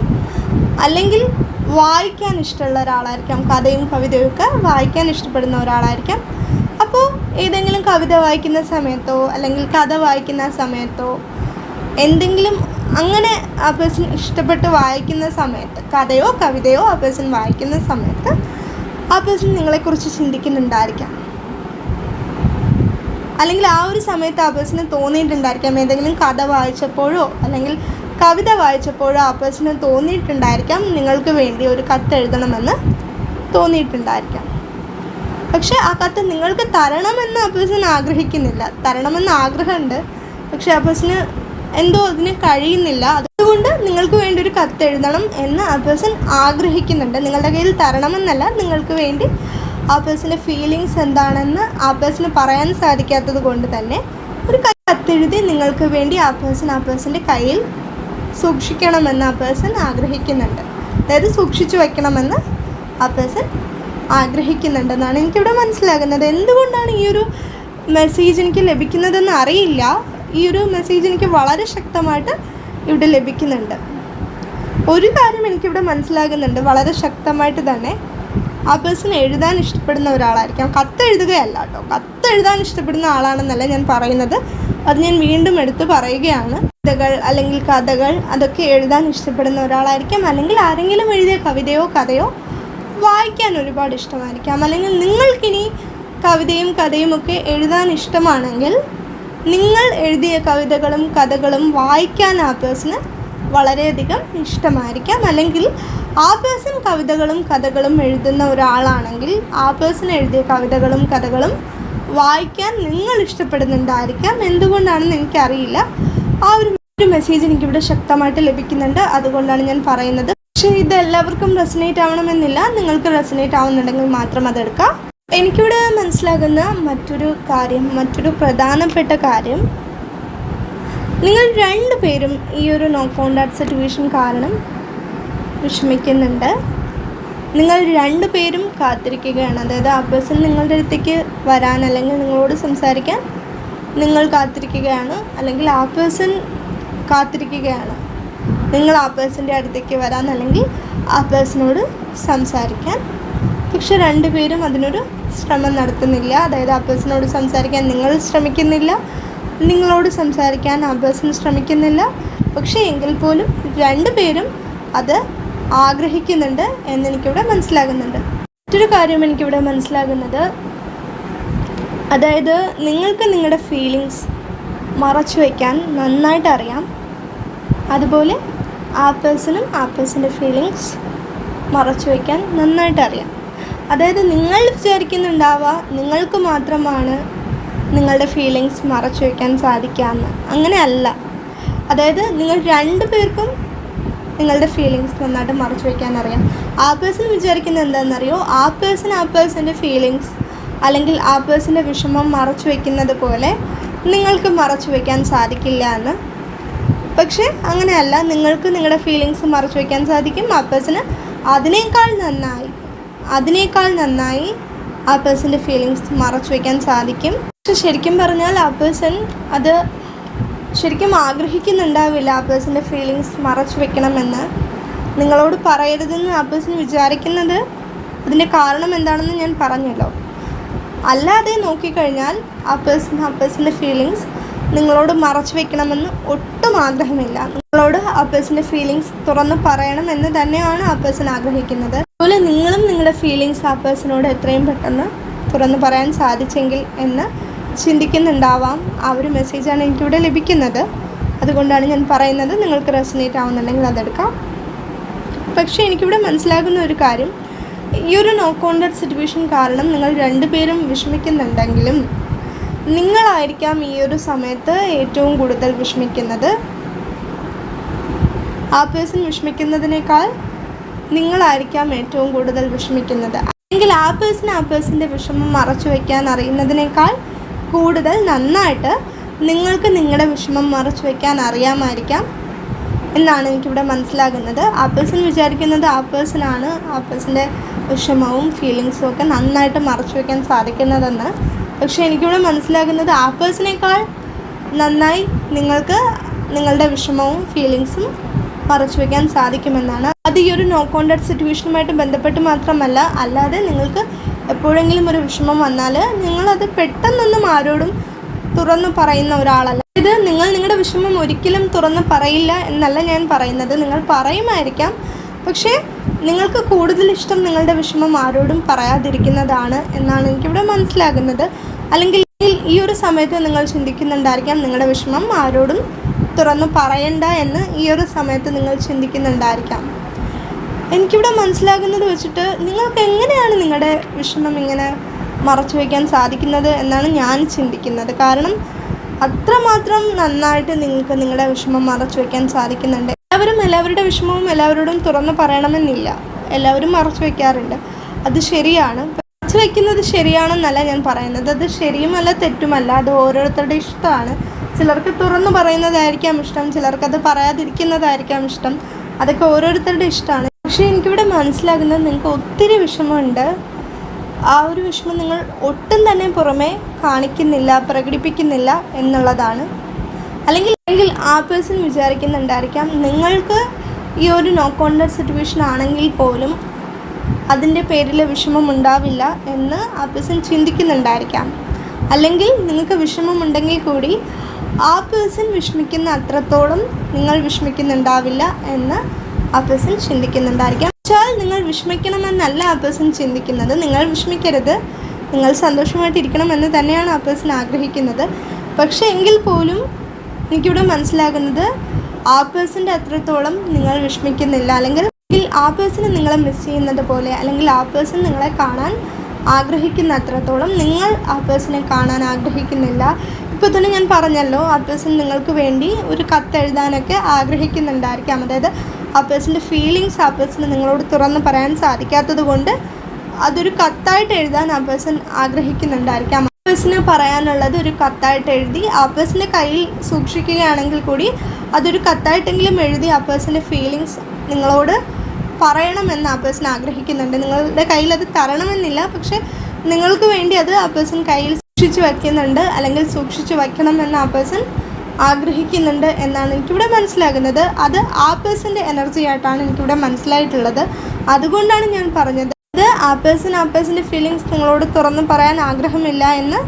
അല്ലെങ്കിൽ വായിക്കാൻ ഇഷ്ടമുള്ള ഒരാളായിരിക്കാം. കഥയും കവിതയും ഒക്കെ വായിക്കാൻ ഇഷ്ടപ്പെടുന്ന ഒരാളായിരിക്കാം. അപ്പോൾ ഏതെങ്കിലും കവിത വായിക്കുന്ന സമയത്തോ അല്ലെങ്കിൽ കഥ വായിക്കുന്ന സമയത്തോ എന്തെങ്കിലും അങ്ങനെ ആ പേഴ്സൺ ഇഷ്ടപ്പെട്ട് വായിക്കുന്ന സമയത്ത് കഥയോ കവിതയോ ആ പേഴ്സൺ വായിക്കുന്ന സമയത്ത് ആ പേഴ്സൺ നിങ്ങളെക്കുറിച്ച് ചിന്തിക്കുന്നുണ്ടായിരിക്കാം. അല്ലെങ്കിൽ ആ ഒരു സമയത്ത് ആ പേഴ്സണ് തോന്നിയിട്ടുണ്ടായിരിക്കാം. ഏതെങ്കിലും കഥ വായിച്ചപ്പോഴോ അല്ലെങ്കിൽ കവിത വായിച്ചപ്പോഴോ ആ പേഴ്സണ് തോന്നിയിട്ടുണ്ടായിരിക്കാം. നിങ്ങൾക്ക് വേണ്ടി ഒരു കത്ത് എഴുതണമെന്ന് തോന്നിയിട്ടുണ്ടായിരിക്കാം. പക്ഷെ ആ കത്ത് നിങ്ങൾക്ക് തരണമെന്ന് ആ പേഴ്സൺ ആഗ്രഹിക്കുന്നില്ല. തരണമെന്ന് ആഗ്രഹമുണ്ട്. പക്ഷെ ആ പേഴ്സണ് എന്തോ അതിന് കഴിയുന്നില്ല. അതുകൊണ്ട് നിങ്ങൾക്ക് വേണ്ടി ഒരു കത്ത് എഴുതണം എന്ന് ആ പേഴ്സൺ ആഗ്രഹിക്കുന്നുണ്ട്. നിങ്ങളുടെ കയ്യിൽ തരണമെന്നല്ല നിങ്ങൾക്ക് വേണ്ടി ആ പേഴ്സന്റെ ഫീലിങ്സ് എന്താണെന്ന് ആ പേഴ്സണ് പറയാൻ സാധിക്കാത്തത് കൊണ്ട് തന്നെ ഒരു കത്തെഴുതി നിങ്ങൾക്ക് വേണ്ടി ആ പേഴ്സൺ ആ പേഴ്സന്റെ കയ്യിൽ സൂക്ഷിക്കണമെന്ന് ആ പേഴ്സൺ ആഗ്രഹിക്കുന്നുണ്ട്. അതായത് സൂക്ഷിച്ചു വയ്ക്കണമെന്ന് ആ പേഴ്സൺ ആഗ്രഹിക്കുന്നുണ്ടെന്നാണ് എനിക്കിവിടെ മനസ്സിലാകുന്നത്. എന്തുകൊണ്ടാണ് ഈ ഒരു മെസ്സേജ് എനിക്ക് ലഭിക്കുന്നതെന്ന് അറിയില്ല. ഈ ഒരു മെസ്സേജ് എനിക്ക് വളരെ ശക്തമായിട്ട് ഇവിടെ ലഭിക്കുന്നുണ്ട്. ഒരു കാര്യം എനിക്കിവിടെ മനസ്സിലാകുന്നുണ്ട്. വളരെ ശക്തമായിട്ട് തന്നെ ആ പേഴ്സൺ എഴുതാൻ ഇഷ്ടപ്പെടുന്ന ഒരാളായിരിക്കാം. കത്ത് എഴുതുകയല്ല കേട്ടോ. കത്ത് എഴുതാൻ ഇഷ്ടപ്പെടുന്ന ആളാണെന്നല്ല ഞാൻ പറയുന്നത്. അത് ഞാൻ വീണ്ടും എടുത്ത് പറയുകയാണ്. കവിതകൾ അല്ലെങ്കിൽ കഥകൾ അതൊക്കെ എഴുതാൻ ഇഷ്ടപ്പെടുന്ന ഒരാളായിരിക്കാം. അല്ലെങ്കിൽ ആരെങ്കിലും എഴുതിയ കവിതയോ കഥയോ വായിക്കാൻ ഒരുപാട് ഇഷ്ടമായിരിക്കാം. അല്ലെങ്കിൽ നിങ്ങൾക്കിനി കവിതയും കഥയും ഒക്കെ എഴുതാൻ ഇഷ്ടമാണെങ്കിൽ നിങ്ങൾ എഴുതിയ കവിതകളും കഥകളും വായിക്കാൻ ആ പേഴ്സണ് വളരെയധികം ഇഷ്ടമായിരിക്കാം. അല്ലെങ്കിൽ ആ പേഴ്സൺ കവിതകളും കഥകളും എഴുതുന്ന ഒരാളാണെങ്കിൽ ആ പേഴ്സൺ എഴുതിയ കവിതകളും കഥകളും വായിക്കാൻ നിങ്ങൾ ഇഷ്ടപ്പെടുന്നുണ്ടായിരിക്കാം. എന്തുകൊണ്ടാണെന്ന് എനിക്കറിയില്ല. ആ ഒരു മെസ്സേജ് എനിക്കിവിടെ ശക്തമായിട്ട് ലഭിക്കുന്നുണ്ട്. അതുകൊണ്ടാണ് ഞാൻ പറയുന്നത്. പക്ഷേ ഇത് എല്ലാവർക്കും റെസനേറ്റ് ആവണമെന്നില്ല. നിങ്ങൾക്ക് റെസനേറ്റ് ആവുന്നുണ്ടെങ്കിൽ മാത്രം അതെടുക്കാം. എനിക്കിവിടെ മനസ്സിലാകുന്ന മറ്റൊരു കാര്യം മറ്റൊരു പ്രധാനപ്പെട്ട കാര്യം നിങ്ങൾ രണ്ടു പേരും ഈ ഒരു നോ കോണ്ടാക്ട് സിറ്റുവേഷൻ കാരണം വിഷമിക്കുന്നുണ്ട്. നിങ്ങൾ രണ്ടു പേരും കാത്തിരിക്കുകയാണ്. അതായത് ആ പേഴ്സൺ നിങ്ങളുടെ അടുത്തേക്ക് വരാൻ അല്ലെങ്കിൽ നിങ്ങളോട് സംസാരിക്കാൻ നിങ്ങൾ കാത്തിരിക്കുകയാണ്. അല്ലെങ്കിൽ ആ പേഴ്സൺ കാത്തിരിക്കുകയാണ്. നിങ്ങൾ ആ പേഴ്സന്റെ അടുത്തേക്ക് വരാൻ അല്ലെങ്കിൽ ആ പേഴ്സണോട് സംസാരിക്കാൻ പക്ഷെ രണ്ടുപേരും അതിനൊരു ശ്രമം നടത്തുന്നില്ല. അതായത് ആ പേഴ്സണോട് സംസാരിക്കാൻ നിങ്ങൾ ശ്രമിക്കുന്നില്ല. നിങ്ങളോട് സംസാരിക്കാൻ ആ പേഴ്സൺ ശ്രമിക്കുന്നില്ല. പക്ഷേ എങ്കിൽ പോലും രണ്ടുപേരും അത് ആഗ്രഹിക്കുന്നുണ്ട് എന്നെനിക്കിവിടെ മനസ്സിലാകുന്നുണ്ട്. മറ്റൊരു കാര്യം എനിക്കിവിടെ മനസ്സിലാകുന്നത്. അതായത് നിങ്ങൾക്ക് നിങ്ങളുടെ ഫീലിങ്സ് മറച്ചു വയ്ക്കാൻ നന്നായിട്ട് അറിയാം. അതുപോലെ ആ പേഴ്സണും ആ പേഴ്സന്റെ ഫീലിങ്സ് മറച്ചു വയ്ക്കാൻ നന്നായിട്ട് അറിയാം. അതായത് നിങ്ങൾ വിചാരിക്കുന്നുണ്ടാവുക നിങ്ങൾക്ക് മാത്രമാണ് നിങ്ങളുടെ ഫീലിങ്സ് മറച്ചു വയ്ക്കാൻ സാധിക്കാമെന്ന് അങ്ങനെയല്ല അതായത് നിങ്ങൾ രണ്ടു പേർക്കും നിങ്ങളുടെ ഫീലിങ്സ് നന്നായിട്ട് മറച്ചു വയ്ക്കാൻ അറിയാം. ആ പേഴ്സൺ വിചാരിക്കുന്നത് എന്താണെന്നറിയോ ആ പേഴ്സൺ ആ പേഴ്സന്റെ ഫീലിങ്സ് അല്ലെങ്കിൽ ആ പേഴ്സന്റെ വിഷമം മറച്ചു വയ്ക്കുന്നത് പോലെ നിങ്ങൾക്ക് മറച്ചു വയ്ക്കാൻ സാധിക്കില്ല എന്ന് പക്ഷേ അങ്ങനെയല്ല. നിങ്ങൾക്ക് നിങ്ങളുടെ ഫീലിങ്സ് മറച്ചു വയ്ക്കാൻ സാധിക്കും. ആ പേഴ്സന് അതിനേക്കാൾ നന്നായി. അതിനേക്കാൾ നന്നായി ആ പേഴ്സന്റെ ഫീലിങ്സ് മറച്ചു വയ്ക്കാൻ സാധിക്കും. പക്ഷെ ശരിക്കും പറഞ്ഞാൽ ആ പേഴ്സൺ അത് ശരിക്കും ആഗ്രഹിക്കുന്നുണ്ടാവില്ല ആ പേഴ്സന്റെ ഫീലിങ്സ് മറച്ചു വെക്കണമെന്ന്. നിങ്ങളോട് പറയരുതെന്ന് ആ പേഴ്സൺ വിചാരിക്കുന്നത് അതിന്റെ കാരണം എന്താണെന്ന് ഞാൻ പറഞ്ഞല്ലോ. അല്ലാതെ നോക്കിക്കഴിഞ്ഞാൽ ആ പേഴ്സൺ ആ പേഴ്സന്റെ ഫീലിങ്സ് നിങ്ങളോട് മറച്ചു വെക്കണമെന്ന് ഒട്ടും ആഗ്രഹമില്ല. നിങ്ങളോട് ആ പേഴ്സന്റെ ഫീലിങ്സ് തുറന്ന് പറയണം എന്ന് തന്നെയാണ് ആ പേഴ്സൺ ആഗ്രഹിക്കുന്നത്. അതുപോലെ നിങ്ങളും നിങ്ങളുടെ ഫീലിങ്സ് ആ പേഴ്സണോട് എത്രയും പെട്ടെന്ന് തുറന്നു പറയാൻ സാധിച്ചെങ്കിൽ എന്ന് ചിന്തിക്കുന്നുണ്ടാവാം. ആ ഒരു മെസ്സേജാണ് എനിക്കിവിടെ ലഭിക്കുന്നത്. അതുകൊണ്ടാണ് ഞാൻ പറയുന്നത് നിങ്ങൾക്ക് റെസനേറ്റ് ആവുന്നുണ്ടെങ്കിൽ അതെടുക്കാം. പക്ഷേ എനിക്കിവിടെ മനസ്സിലാകുന്ന ഒരു കാര്യം. ഈ ഒരു നോ കോണ്ടക്ട് സിറ്റുവേഷൻ കാരണം നിങ്ങൾ രണ്ടുപേരും വിഷമിക്കുന്നുണ്ടെങ്കിലും നിങ്ങളായിരിക്കാം ഈ ഒരു സമയത്ത് ഏറ്റവും കൂടുതൽ വിഷമിക്കുന്നത്. ആ പേഴ്സൺ വിഷമിക്കുന്നതിനേക്കാൾ നിങ്ങളായിരിക്കാം ഏറ്റവും കൂടുതൽ വിഷമിക്കുന്നത്. അല്ലെങ്കിൽ ആ പേഴ്സൺ ആ പേഴ്സന്റെ വിഷമം മറച്ചു വയ്ക്കാൻ അറിയുന്നതിനേക്കാൾ കൂടുതൽ നന്നായിട്ട് നിങ്ങൾക്ക് നിങ്ങളുടെ വിഷമം മറച്ചു വയ്ക്കാൻ അറിയാമായിരിക്കാം എന്നാണ് എനിക്കിവിടെ മനസ്സിലാകുന്നത്. ആ പേഴ്സൺ വിചാരിക്കുന്നത് ആ പേഴ്സണാണ് ആ പേഴ്സന്റെ വിഷമവും ഫീലിങ്സും ഒക്കെ നന്നായിട്ട് മറച്ചു വയ്ക്കാൻ സാധിക്കുന്നതെന്ന്. പക്ഷേ എനിക്കിവിടെ മനസ്സിലാകുന്നത് ആ പേഴ്സണേക്കാൾ നന്നായി നിങ്ങൾക്ക് നിങ്ങളുടെ വിഷമവും ഫീലിങ്സും മറച്ചു വയ്ക്കാൻ സാധിക്കുമെന്നാണ് അത് ഈ ഒരു നോ കോണ്ടാക്ട് സിറ്റുവേഷനുമായിട്ട് ബന്ധപ്പെട്ട് മാത്രമല്ല അല്ലാതെ നിങ്ങൾക്ക് എപ്പോഴെങ്കിലും ഒരു വിഷമം വന്നാൽ നിങ്ങളത് പെട്ടെന്നൊന്നും ആരോടും തുറന്നു പറയുന്ന ഒരാളല്ല. ഇത് നിങ്ങൾ നിങ്ങളുടെ വിഷമം ഒരിക്കലും തുറന്ന് പറയില്ല എന്നല്ല ഞാൻ പറയുന്നത്. നിങ്ങൾ പറയുമായിരിക്കാം പക്ഷേ നിങ്ങൾക്ക് കൂടുതൽ ഇഷ്ടം നിങ്ങളുടെ വിഷമം ആരോടും പറയാതിരിക്കുന്നതാണ് എന്നാണ് എനിക്കിവിടെ മനസ്സിലാകുന്നത്. അല്ലെങ്കിൽ ഈ ഒരു സമയത്ത് നിങ്ങൾ ചിന്തിക്കുന്നുണ്ടായിരിക്കാം നിങ്ങളുടെ വിഷമം ആരോടും തുറന്ന് പറയണ്ട എന്ന് ഈ ഒരു സമയത്ത് നിങ്ങൾ ചിന്തിക്കുന്നുണ്ടായിരിക്കാം. എനിക്കിവിടെ മനസ്സിലാകുന്നത് വെച്ചിട്ട് നിങ്ങൾക്ക് എങ്ങനെയാണ് നിങ്ങളുടെ വിഷമം ഇങ്ങനെ മറച്ചു വയ്ക്കാൻ സാധിക്കുന്നത് എന്നാണ് ഞാൻ ചിന്തിക്കുന്നത്. കാരണം അത്രമാത്രം നന്നായിട്ട് നിങ്ങൾക്ക് നിങ്ങളുടെ വിഷമം മറച്ചു വയ്ക്കാൻ സാധിക്കുന്നുണ്ട്. എല്ലാവരും എല്ലാവരുടെ വിഷമവും എല്ലാവരോടും തുറന്ന് പറയണമെന്നില്ല. എല്ലാവരും മറച്ചു വയ്ക്കാറുണ്ട്. അത് ശരിയാണ്. മറച്ചു വയ്ക്കുന്നത് ശരിയാണെന്നല്ല ഞാൻ പറയുന്നത്. അത് ശരിയുമല്ല തെറ്റുമല്ല. അത് ഓരോരുത്തരുടെ ഇഷ്ടമാണ്. ചിലർക്ക് തുറന്നു പറയുന്നതായിരിക്കാം ഇഷ്ടം. ചിലർക്ക് അത് പറയാതിരിക്കുന്നതായിരിക്കാം ഇഷ്ടം. അതൊക്കെ ഓരോരുത്തരുടെ ഇഷ്ടമാണ്. പക്ഷേ എനിക്കിവിടെ മനസ്സിലാകുന്നത് നിങ്ങൾക്ക് ഒത്തിരി വിഷമമുണ്ട്. ആ ഒരു വിഷമം നിങ്ങൾ ഒട്ടും തന്നെ പുറമേ കാണിക്കുന്നില്ല പ്രകടിപ്പിക്കുന്നില്ല എന്നുള്ളതാണ്. അല്ലെങ്കിൽ അല്ലെങ്കിൽ ആ പേഴ്സൺ വിചാരിക്കുന്നുണ്ടായിരിക്കാം നിങ്ങൾക്ക് ഈ ഒരു നോ കോണ്ടർ സിറ്റുവേഷൻ ആണെങ്കിൽ പോലും അതിന്റെ പേരിൽ വിഷമം ഉണ്ടാവില്ല എന്ന് ആ പേഴ്സൺ ചിന്തിക്കുന്നുണ്ടായിരിക്കാം. അല്ലെങ്കിൽ നിങ്ങൾക്ക് വിഷമമുണ്ടെങ്കിൽ കൂടി ആ പേഴ്സൺ വിഷമിക്കുന്ന അത്രത്തോളം നിങ്ങൾ വിഷമിക്കുന്നുണ്ടാവില്ല എന്ന് ആ ചിന്തിക്കുന്നുണ്ടായിരിക്കാം. വെച്ചാൽ നിങ്ങൾ വിഷമിക്കണമെന്നല്ല പേഴ്സൺ ചിന്തിക്കുന്നത്. നിങ്ങൾ വിഷമിക്കരുത്. നിങ്ങൾ സന്തോഷമായിട്ടിരിക്കണമെന്ന് തന്നെയാണ് പേഴ്സൺ ആഗ്രഹിക്കുന്നത്. പക്ഷേ എങ്കിൽ പോലും എനിക്കിവിടെ മനസ്സിലാകുന്നത് ആ പേഴ്സന്റെ അത്രത്തോളം നിങ്ങൾ വിഷമിക്കുന്നില്ല. അല്ലെങ്കിൽ ആ പേഴ്സൺ നിങ്ങളെ മിസ് ചെയ്യുന്നത് പോലെ അല്ലെങ്കിൽ ആ പേഴ്സൺ നിങ്ങളെ കാണാൻ ആഗ്രഹിക്കുന്ന അത്രത്തോളം നിങ്ങൾ ആ പേഴ്സണെ കാണാൻ ആഗ്രഹിക്കുന്നില്ല. ഇപ്പോൾ തന്നെ ഞാൻ പറഞ്ഞല്ലോ ആ പേഴ്സൺ നിങ്ങൾക്ക് വേണ്ടി ഒരു കത്ത് എഴുതാനൊക്കെ ആഗ്രഹിക്കുന്നുണ്ടായിരിക്കാം. അതായത് ആ പേഴ്സന്റെ ഫീലിങ്സ് ആ പേഴ്സണ് നിങ്ങളോട് തുറന്ന് പറയാൻ സാധിക്കാത്തത് കൊണ്ട് അതൊരു കത്തായിട്ട് എഴുതാൻ ആ പേഴ്സൺ ആഗ്രഹിക്കുന്നുണ്ടായിരിക്കാം. ആ പേഴ്സന് പറയാനുള്ളത് ഒരു കത്തായിട്ട് എഴുതി ആ പേഴ്സന്റെ കയ്യിൽ സൂക്ഷിക്കുകയാണെങ്കിൽ കൂടി അതൊരു കത്തായിട്ടെങ്കിലും എഴുതി ആ പേഴ്സന്റെ ഫീലിങ്സ് നിങ്ങളോട് പറയണമെന്ന് ആ പേഴ്സൺ ആഗ്രഹിക്കുന്നുണ്ട്. നിങ്ങളുടെ കയ്യിൽ അത് തരണമെന്നില്ല പക്ഷേ നിങ്ങൾക്ക് വേണ്ടി അത് ആ പേഴ്സൺ കയ്യിൽ സൂക്ഷിച്ച് വയ്ക്കുന്നുണ്ട് അല്ലെങ്കിൽ സൂക്ഷിച്ച് വയ്ക്കണമെന്ന് ആ പേഴ്സൺ ആഗ്രഹിക്കുന്നുണ്ട് എന്നാണ് എനിക്കിവിടെ മനസ്സിലാകുന്നത്. അത് ആ പേഴ്സന്റെ എനർജി ആയിട്ടാണ് എനിക്കിവിടെ മനസ്സിലായിട്ടുള്ളത്. അതുകൊണ്ടാണ് ഞാൻ പറഞ്ഞത്. അത് ആ പേഴ്സൺ ആ പേഴ്സന്റെ ഫീലിങ്സ് നിങ്ങളോട് തുറന്നു പറയാൻ ആഗ്രഹമില്ല എന്ന്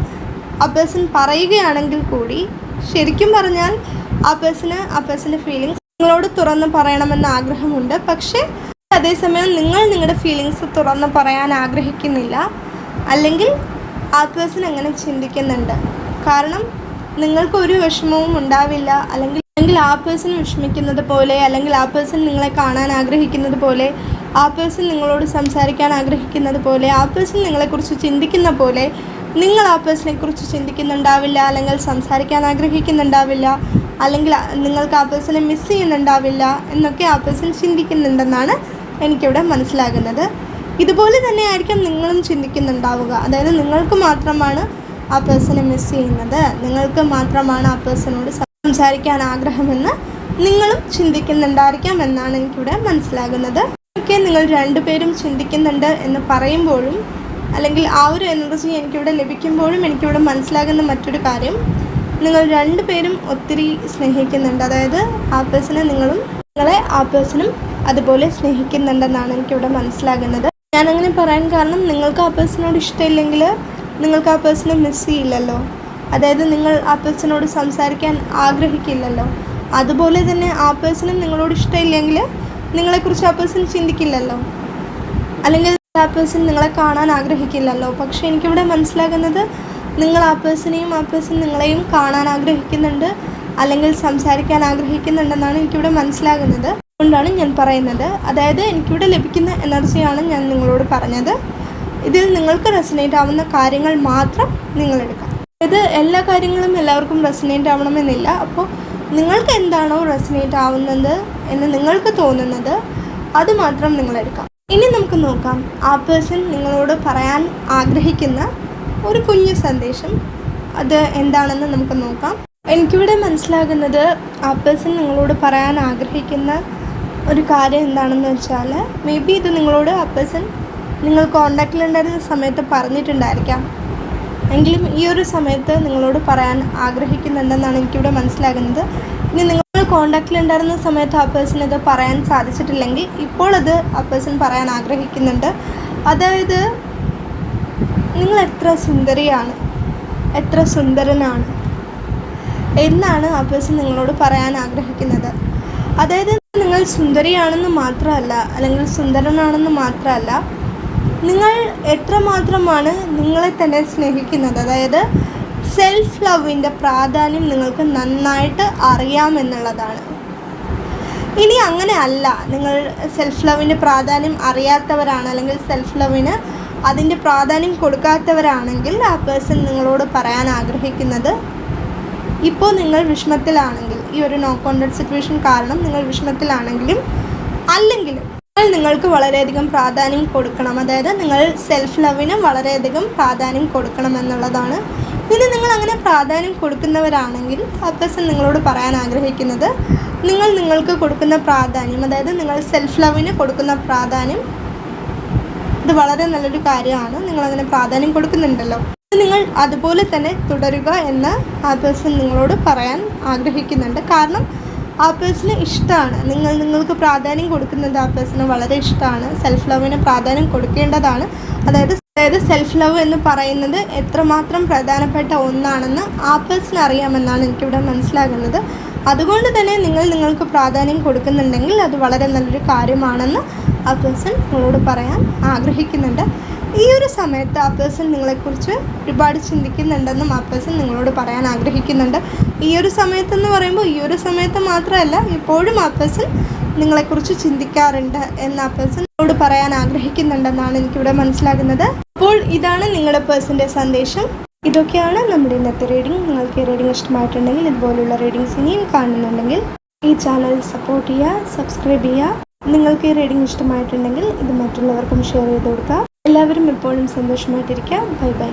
ആ പേഴ്സൺ പറയുകയാണെങ്കിൽ കൂടി ശരിക്കും പറഞ്ഞാൽ ആ പേഴ്സന് ആ പേഴ്സന്റെ ഫീലിങ്സ് നിങ്ങളോട് തുറന്ന് പറയണമെന്ന് ആഗ്രഹമുണ്ട്. പക്ഷേ അതേസമയം നിങ്ങൾ നിങ്ങളുടെ ഫീലിങ്സ് തുറന്ന് പറയാൻ ആഗ്രഹിക്കുന്നില്ല. അല്ലെങ്കിൽ ആ പേഴ്സൺ അങ്ങനെ ചിന്തിക്കുന്നുണ്ട്. കാരണം നിങ്ങൾക്ക് ഒരു വിഷമവും ഉണ്ടാവില്ല. അല്ലെങ്കിൽ അല്ലെങ്കിൽ ആ പേഴ്സൺ വിഷമിക്കുന്നത് പോലെ അല്ലെങ്കിൽ ആ പേഴ്സൺ നിങ്ങളെ കാണാൻ ആഗ്രഹിക്കുന്നത് പോലെ ആ പേഴ്സൺ നിങ്ങളോട് സംസാരിക്കാൻ ആഗ്രഹിക്കുന്നത് പോലെ ആ പേഴ്സൺ നിങ്ങളെക്കുറിച്ച് ചിന്തിക്കുന്ന പോലെ നിങ്ങൾ ആ പേഴ്സണെ കുറിച്ച് ചിന്തിക്കുന്നുണ്ടാവില്ല അല്ലെങ്കിൽ സംസാരിക്കാൻ ആഗ്രഹിക്കുന്നുണ്ടാവില്ല അല്ലെങ്കിൽ നിങ്ങൾക്ക് ആ പേഴ്സണെ മിസ് ചെയ്യുന്നുണ്ടാവില്ല എന്നൊക്കെ ആ പേഴ്സൺ ചിന്തിക്കുന്നുണ്ടെന്നാണ് എനിക്കിവിടെ മനസ്സിലാകുന്നത്. ഇതുപോലെ തന്നെ ആയിരിക്കും നിങ്ങളും ചിന്തിക്കുന്നുണ്ടാവുക. അതായത് നിങ്ങൾക്ക് മാത്രമാണ് ആ പേഴ്സണെ മിസ് ചെയ്യുന്നത്. നിങ്ങൾക്ക് മാത്രമാണ് ആ പേഴ്സണോട് സംസാരിക്കാൻ ആഗ്രഹമെന്ന് നിങ്ങളും ചിന്തിക്കുന്നുണ്ടായിരിക്കാം എന്നാണ് എനിക്കിവിടെ മനസ്സിലാകുന്നത്. ഒക്കെ നിങ്ങൾ രണ്ടുപേരും ചിന്തിക്കുന്നുണ്ട് എന്ന് പറയുമ്പോഴും അല്ലെങ്കിൽ ആ ഒരു എനർജി എനിക്കിവിടെ ലഭിക്കുമ്പോഴും എനിക്കിവിടെ മനസ്സിലാകുന്ന മറ്റൊരു കാര്യം നിങ്ങൾ രണ്ടുപേരും ഒത്തിരി സ്നേഹിക്കുന്നുണ്ട്. അതായത് ആ പേഴ്സണെ നിങ്ങളും നിങ്ങളെ ആ പേഴ്സണും അതുപോലെ സ്നേഹിക്കുന്നുണ്ടെന്നാണ് എനിക്കിവിടെ മനസ്സിലാകുന്നത്. ഞാനങ്ങനെ പറയാൻ കാരണം നിങ്ങൾക്ക് ആ പേഴ്സണോട് ഇഷ്ടമില്ലെങ്കിൽ നിങ്ങൾക്ക് ആ പേഴ്സണെ മിസ് ചെയ്യില്ലല്ലോ. അതായത് നിങ്ങൾ ആ പേഴ്സണോട് സംസാരിക്കാൻ ആഗ്രഹിക്കില്ലല്ലോ. അതുപോലെ തന്നെ ആ പേഴ്സണും നിങ്ങളോട് ഇഷ്ടമില്ലെങ്കിൽ നിങ്ങളെക്കുറിച്ച് ആ പേഴ്സൺ ചിന്തിക്കില്ലല്ലോ. അല്ലെങ്കിൽ ആ പേഴ്സൺ നിങ്ങളെ കാണാൻ ആഗ്രഹിക്കില്ലല്ലോ. പക്ഷേ എനിക്കിവിടെ മനസ്സിലാകുന്നത് നിങ്ങൾ ആ പേഴ്സണെയും ആ പേഴ്സൺ നിങ്ങളെയും കാണാൻ ആഗ്രഹിക്കുന്നുണ്ട് അല്ലെങ്കിൽ സംസാരിക്കാൻ ആഗ്രഹിക്കുന്നുണ്ടെന്നാണ് എനിക്കിവിടെ മനസ്സിലാകുന്നത്. അതുകൊണ്ടാണ് ഞാൻ പറയുന്നത്. അതായത് എനിക്കിവിടെ ലഭിക്കുന്ന എനർജിയാണ് ഞാൻ നിങ്ങളോട് പറഞ്ഞത്. ഇതിൽ നിങ്ങൾക്ക് റെസനേറ്റ് ആവുന്ന കാര്യങ്ങൾ മാത്രം നിങ്ങൾ എടുക്കാം. ഇത് എല്ലാ കാര്യങ്ങളും എല്ലാവർക്കും റെസനേറ്റ് ആവണമെന്നില്ല. അപ്പോൾ നിങ്ങൾക്ക് എന്താണോ റെസനേറ്റ് ആവുന്നത് എന്ന് നിങ്ങൾക്ക് തോന്നുന്നത് അത് മാത്രം നിങ്ങൾ എടുക്കാം. ഇനി നമുക്ക് നോക്കാം. ആ പേഴ്സൺ നിങ്ങളോട് പറയാൻ ആഗ്രഹിക്കുന്ന ഒരു കുഞ്ഞു സന്ദേശം. അത് എന്താണെന്ന് നമുക്ക് നോക്കാം. എനിക്കിവിടെ മനസ്സിലാകുന്നത് ആ പേഴ്സൺ നിങ്ങളോട് പറയാൻ ആഗ്രഹിക്കുന്ന ഒരു കാര്യം എന്താണെന്ന് വെച്ചാൽ മേ ബി ഇത് നിങ്ങളോട് ആ പേഴ്സൺ നിങ്ങൾ കോണ്ടാക്റ്റിലുണ്ടായിരുന്ന സമയത്ത് പറഞ്ഞിട്ടുണ്ടായിരിക്കാം. എങ്കിലും ഈ ഒരു സമയത്ത് നിങ്ങളോട് പറയാൻ ആഗ്രഹിക്കുന്നുണ്ടെന്നാണ് എനിക്കിവിടെ മനസ്സിലാകുന്നത്. ഇനി നിങ്ങൾ കോണ്ടാക്റ്റിലുണ്ടായിരുന്ന സമയത്ത് ആ പേഴ്സൺ ഇത് പറയാൻ സാധിച്ചിട്ടില്ലെങ്കിൽ ഇപ്പോൾ അത് ആ പേഴ്സൺ പറയാൻ ആഗ്രഹിക്കുന്നുണ്ട്. അതായത് നിങ്ങൾ എത്ര സുന്ദരിയാണ് എത്ര സുന്ദരനാണ് എന്നാണ് ആ പേഴ്സൺ നിങ്ങളോട് പറയാൻ ആഗ്രഹിക്കുന്നത്. അതായത് നിങ്ങൾ സുന്ദരിയാണെന്ന് മാത്രമല്ല അല്ലെങ്കിൽ സുന്ദരനാണെന്ന് മാത്രമല്ല നിങ്ങൾ എത്രമാത്രമാണ് നിങ്ങളെ തന്നെ സ്നേഹിക്കുന്നത്? അതായത് സെൽഫ് ലവിന്റെ പ്രാധാന്യം നിങ്ങൾക്ക് നന്നായിട്ട് അറിയാമെന്നുള്ളതാണ് ഇനി അങ്ങനെ അല്ല. നിങ്ങൾ സെൽഫ് ലവിന്റെ പ്രാധാന്യം അറിയാത്തവരാണ് അല്ലെങ്കിൽ സെൽഫ് ലവിന് അതിന്റെ പ്രാധാന്യം കൊടുക്കാത്തവരാണെങ്കിൽ ആ പേഴ്സൺ നിങ്ങളോട് പറയാൻ ആഗ്രഹിക്കുന്നത് ഇപ്പോൾ നിങ്ങൾ വിഷമത്തിലാണെങ്കിൽ ഈ ഒരു നോ കോൺടാക്ട് സിറ്റുവേഷൻ കാരണം നിങ്ങൾ വിഷമത്തിലാണെങ്കിലും അല്ലെങ്കിലും നിങ്ങൾ നിങ്ങൾക്ക് വളരെയധികം പ്രാധാന്യം കൊടുക്കണം. അതായത് നിങ്ങൾ സെൽഫ് ലവിന് വളരെയധികം പ്രാധാന്യം കൊടുക്കണം എന്നുള്ളതാണ്. പിന്നെ നിങ്ങൾ അങ്ങനെ പ്രാധാന്യം കൊടുക്കുന്നവരാണെങ്കിൽ ആ പേഴ്സൺ നിങ്ങളോട് പറയാൻ ആഗ്രഹിക്കുന്നത് നിങ്ങൾ നിങ്ങൾക്ക് കൊടുക്കുന്ന പ്രാധാന്യം അതായത് നിങ്ങൾ സെൽഫ് ലവിന് കൊടുക്കുന്ന പ്രാധാന്യം ഇത് വളരെ നല്ലൊരു കാര്യമാണ്. നിങ്ങൾ അങ്ങനെ പ്രാധാന്യം കൊടുക്കുന്നുണ്ടല്ലോ. നിങ്ങൾ അതുപോലെ തന്നെ തുടരുക എന്ന് ആ പേഴ്സൺ നിങ്ങളോട് പറയാൻ ആഗ്രഹിക്കുന്നുണ്ട്. കാരണം ആ പേഴ്സണ് ഇഷ്ടമാണ് നിങ്ങൾ നിങ്ങൾക്ക് പ്രാധാന്യം കൊടുക്കുന്നത് ആ പേഴ്സണ് വളരെ ഇഷ്ടമാണ് സെൽഫ് ലവിന് പ്രാധാന്യം കൊടുക്കേണ്ടതാണ്. അതായത് അതായത് സെൽഫ് ലവ് എന്ന് പറയുന്നത് എത്രമാത്രം പ്രധാനപ്പെട്ട ഒന്നാണെന്ന് ആ പേഴ്സൺ അറിയാമെന്നാണ് എനിക്കിവിടെ മനസ്സിലാകുന്നത്. അതുകൊണ്ട് തന്നെ നിങ്ങൾ നിങ്ങൾക്ക് പ്രാധാന്യം കൊടുക്കുന്നുണ്ടെങ്കിൽ അത് വളരെ നല്ലൊരു കാര്യമാണെന്ന് ആ പേഴ്സൺ നിങ്ങളോട് പറയാൻ ആഗ്രഹിക്കുന്നുണ്ട്. ഈ ഒരു സമയത്ത് ആ പേഴ്സൺ നിങ്ങളെക്കുറിച്ച് ഒരുപാട് ചിന്തിക്കുന്നുണ്ടെന്നും ആ പേഴ്സൺ നിങ്ങളോട് പറയാൻ ആഗ്രഹിക്കുന്നുണ്ട്. ഈ ഒരു സമയത്തെന്ന് പറയുമ്പോൾ ഈ ഒരു സമയത്ത് മാത്രമല്ല എപ്പോഴും ആ പേഴ്സൺ നിങ്ങളെക്കുറിച്ച് ചിന്തിക്കാറുണ്ട് എന്ന് ആ പേഴ്സൺ നിങ്ങളോട് പറയാൻ ആഗ്രഹിക്കുന്നുണ്ടെന്നാണ് എനിക്കിവിടെ മനസ്സിലാകുന്നത്. അപ്പോൾ ഇതാണ് നിങ്ങളുടെ പേഴ്സന്റെ സന്ദേശം. ഇതൊക്കെയാണ് നമ്മുടെ ഇന്നത്തെ റീഡിംഗ് നിങ്ങൾക്ക് റീഡിംഗ് ഇഷ്ടമായിട്ടുണ്ടെങ്കിൽ ഇതുപോലുള്ള റീഡിങ്സ് ഇനിയും കാണുന്നുണ്ടെങ്കിൽ ഈ ചാനൽ സപ്പോർട്ട് ചെയ്യുക സബ്സ്ക്രൈബ് ചെയ്യുക. നിങ്ങൾക്ക് ഈ റീഡിംഗ് ഇഷ്ടമായിട്ടുണ്ടെങ്കിൽ ഇത് മറ്റുള്ളവർക്കും ഷെയർ ചെയ്ത് കൊടുക്കുക. എല്ലാവരും എപ്പോഴും സന്തോഷമായിട്ടിരിക്കുക ബൈ ബൈ.